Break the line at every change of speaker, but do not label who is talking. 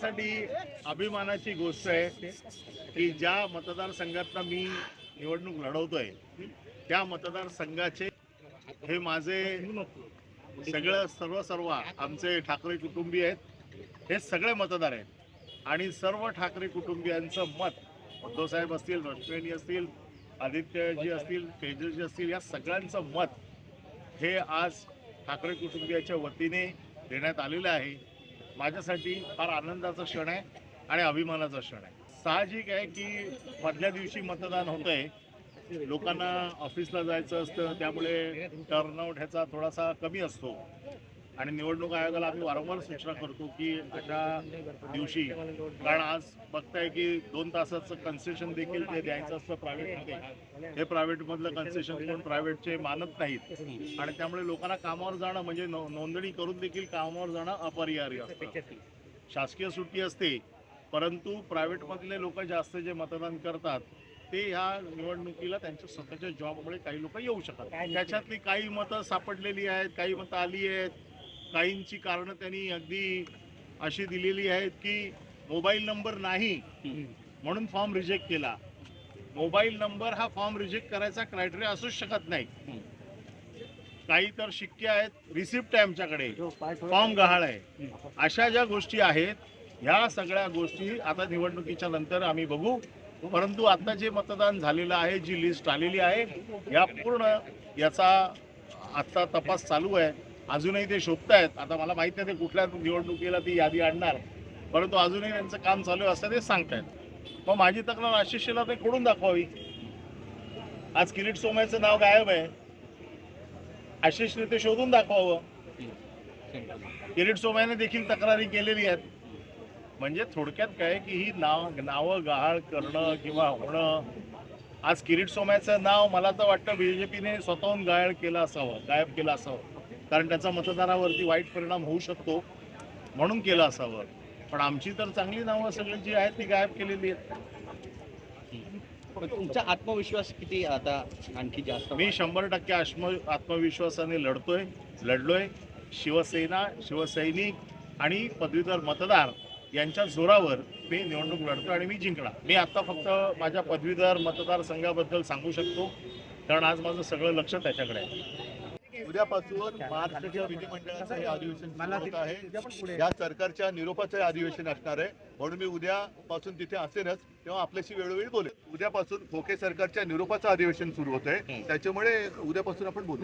माझ्यासाठी अभिमानाची गोष्ट आहे की ज्या मतदारसंघातनं मी निवडणूक लढवतोय त्या मतदारसंघाचे हे माझे सगळं सर्व सर्व आमचे ठाकरे कुटुंबीय आहेत हे सगळे मतदार आहेत. आणि सर्व ठाकरे कुटुंबियांचं मत उद्धवसाहेब असतील रश्मिनी असतील आदित्यजी असतील तेजसजी असतील या सगळ्यांचं मत हे आज ठाकरे कुटुंबियाच्या वतीने देण्यात आलेलं आहे. माझ्यासाठी फार आनंदाचा क्षण आहे आणि अभिमानाचा क्षण आहे. साहजिक आहे की मधल्या दिवशी मतदान होत आहे लोकांना ऑफिसला जायचं असतं त्यामुळे टर्नआउट ह्याचा थोडासा कमी असतो. आणि निवडणूक आयोगाला आम्ही वारंवार सूचना करतो की अशा दिवशी कारण आज बघताय की दोन तासाचं कन्सेशन देखील ते द्यायचं असतं प्रायव्हेटमध्ये हे प्रायव्हेटमधलं कन्सेशन कोण प्रायव्हेटचे मानत नाहीत. आणि त्यामुळे लोकांना कामावर जाणं म्हणजे नोंदणी करून देखील कामावर जाणं अपरिहार्य असतं. शासकीय सुट्टी असते परंतु प्रायव्हेटमधले लोक जास्त जे मतदान करतात ते ह्या निवडणुकीला त्यांच्या स्वतःच्या जॉबमुळे काही लोक येऊ शकतात. त्याच्यातली काही मतं सापडलेली आहेत काही मतं आली आहेत. काहींची कारणं त्यांनी अगदी अशी दिलेली आहेत की मोबाईल नंबर नाही म्हणून फॉर्म रिजेक्ट केला. मोबाईल नंबर हा फॉर्म रिजेक्ट करायचा क्रायटेरिया असूच शकत नाही. काही तर शिक्के आहेत रिसिप्ट आहे आमच्याकडे. फॉर्म गहाळ आहे. अशा ज्या गोष्टी आहेत ह्या सगळ्या गोष्टी आता निवडणुकीच्या नंतर आम्ही बघू. परंतु आता जे मतदान झालेलं आहे जी लिस्ट आलेली आहे या पूर्ण याचा आता तपास चालू आहे. अजूनही ते शोधतायत आता मला माहीत नाही ते कुठल्या निवडणुकीला ती यादी आणणार. परंतु अजूनही त्यांचं काम चालू आहे असं ते सांगतायत. मग माझी तक्रार आशिषला ते खोडून दाखवावी. आज किरीट सोमयाचं नाव गायब आहे. आशिषने ते शोधून दाखवावं. किरीट सोमयाने देखील तक्रारी केलेली आहेत. म्हणजे थोडक्यात काय की ही नाव नावं गहाळ करणं किंवा होणं आज किरीट सोमयाचं नाव मला तर वाटतं बीजेपीने स्वतःहून गायळ केलं असावं गायब केलं असावं. कारण त्याचा मतदारावरती वाईट परिणाम होऊ शकतो म्हणून केलं असावं. पण आमची तर चांगली नावं सगळी जी आहेत ती गायब केलेली आहेत.
तुमचा आत्मविश्वास किती आता? आणखी जास्त
मी शंभर टक्के आत्म आत्मविश्वासाने लढतोय लढलोय. शिवसेना शिवसैनिक आणि पदवीधर मतदार यांच्या जोरावर मी निवडणूक लढतो आणि मी जिंकणार. मी आता फक्त माझ्या पदवीधर मतदारसंघाबद्दल सांगू शकतो. कारण आज माझं सगळं लक्ष त्याच्याकडे आहे.
उद्यापासून महाराष्ट्राच्या विधिमंडळाचं हे अधिवेशन होत आहे. या सरकारच्या निरोपाचं हे अधिवेशन असणार आहे. म्हणून मी उद्यापासून तिथे असेनच तेव्हा आपल्याशी वेळोवेळी बोलेन. उद्यापासून खोके सरकारच्या निरोपाचं अधिवेशन सुरू होत आहे त्याच्यामुळे उद्यापासून आपण बोलू.